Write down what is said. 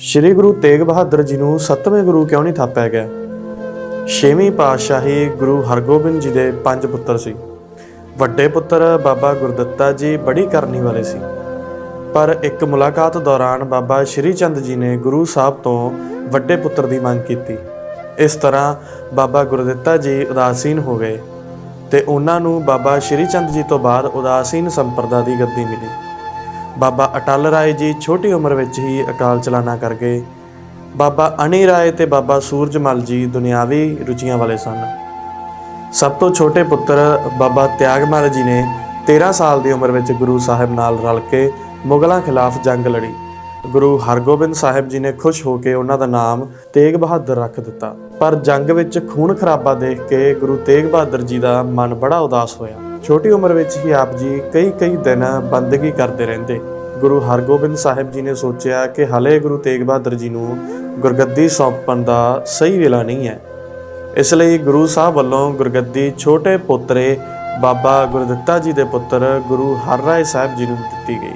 ਸ੍ਰੀ ਗੁਰੂ ਤੇਗ ਬਹਾਦਰ ਜੀ ਨੂੰ ਸੱਤਵੇਂ ਗੁਰੂ ਕਿਉਂ ਨਹੀਂ ਥਾਪਿਆ ਗਿਆ? ਛੇਵੀਂ ਪਾਤਸ਼ਾਹੀ ਗੁਰੂ ਹਰਗੋਬਿੰਦ ਜੀ ਦੇ ਪੰਜ ਪੁੱਤਰ ਸੀ। ਵੱਡੇ ਪੁੱਤਰ ਬਾਬਾ ਗੁਰਦਿੱਤਾ ਜੀ ਬੜੀ ਕਰਨੀ ਵਾਲੇ ਸੀ। ਪਰ ਇੱਕ ਮੁਲਾਕਾਤ ਦੌਰਾਨ ਬਾਬਾ ਸ਼੍ਰੀ ਚੰਦ ਜੀ ਨੇ ਗੁਰੂ ਸਾਹਿਬ ਤੋਂ ਵੱਡੇ ਪੁੱਤਰ ਦੀ ਮੰਗ ਕੀਤੀ। ਇਸ ਤਰ੍ਹਾਂ ਬਾਬਾ ਗੁਰਦਿੱਤਾ ਜੀ ਉਦਾਸੀਨ ਹੋ ਗਏ ਤੇ ਉਹਨਾਂ ਨੂੰ ਬਾਬਾ ਸ਼੍ਰੀ ਚੰਦ ਜੀ ਤੋਂ ਬਾਅਦ ਉਦਾਸੀਨ ਸੰਪਰਦਾ ਦੀ ਗੱਦੀ ਮਿਲੀ। ਬਾਬਾ ਅਟਲ ਰਾਏ ਜੀ ਛੋਟੀ ਉਮਰ ਵਿੱਚ ਹੀ ਅਕਾਲ ਚਲਾਣਾ ਕਰ ਗਏ। ਬਾਬਾ ਅਣੀ ਰਾਏ ਤੇ ਬਾਬਾ ਸੂਰਜਮਲ ਜੀ ਦੁਨਿਆਵੀ ਰੁਚੀਆਂ ਵਾਲੇ ਸਨ। ਸਭ ਤੋਂ ਛੋਟੇ ਪੁੱਤਰ ਬਾਬਾ ਤਿਆਗਮਲ ਜੀ ਨੇ 13 ਸਾਲ ਦੀ ਉਮਰ ਵਿੱਚ ਗੁਰੂ ਸਾਹਿਬ ਨਾਲ ਰਲ ਕੇ ਮੁਗਲਾਂ ਖਿਲਾਫ ਜੰਗ ਲੜੀ। ਗੁਰੂ ਹਰਗੋਬਿੰਦ ਸਾਹਿਬ ਜੀ ਨੇ ਖੁਸ਼ ਹੋ ਕੇ ਉਹਨਾਂ ਦਾ ਨਾਮ ਤੇਗ ਬਹਾਦਰ ਰੱਖ ਦਿੱਤਾ। ਪਰ ਜੰਗ ਵਿੱਚ ਖੂਨ ਖਰਾਬਾ ਦੇਖ ਕੇ ਗੁਰੂ ਤੇਗ ਬਹਾਦਰ ਜੀ ਦਾ ਮਨ ਬੜਾ ਉਦਾਸ ਹੋਇਆ। ਛੋਟੀ ਉਮਰ ਵਿੱਚ ਹੀ ਆਪ ਜੀ ਕਈ ਕਈ ਦਿਨ ਬੰਦਗੀ ਕਰਦੇ ਰਹਿੰਦੇ। ਗੁਰੂ ਹਰਗੋਬਿੰਦ ਸਾਹਿਬ ਜੀ ਨੇ ਸੋਚਿਆ ਕਿ ਹਲੇ ਗੁਰੂ ਤੇਗ ਬਹਾਦਰ ਜੀ ਨੂੰ ਗੁਰਗੱਦੀ ਸੌਂਪਣ ਦਾ ਸਹੀ ਵੇਲਾ ਨਹੀਂ ਹੈ। ਇਸ ਲਈ ਗੁਰੂ ਸਾਹਿਬ ਵੱਲੋਂ ਗੁਰਗੱਦੀ ਛੋਟੇ ਪੁੱਤਰੇ ਬਾਬਾ ਗੁਰਦਿੱਤਾ ਜੀ ਦੇ ਪੁੱਤਰ ਗੁਰੂ ਹਰਰਾਏ ਸਾਹਿਬ ਜੀ ਨੂੰ ਦਿੱਤੀ ਗਈ।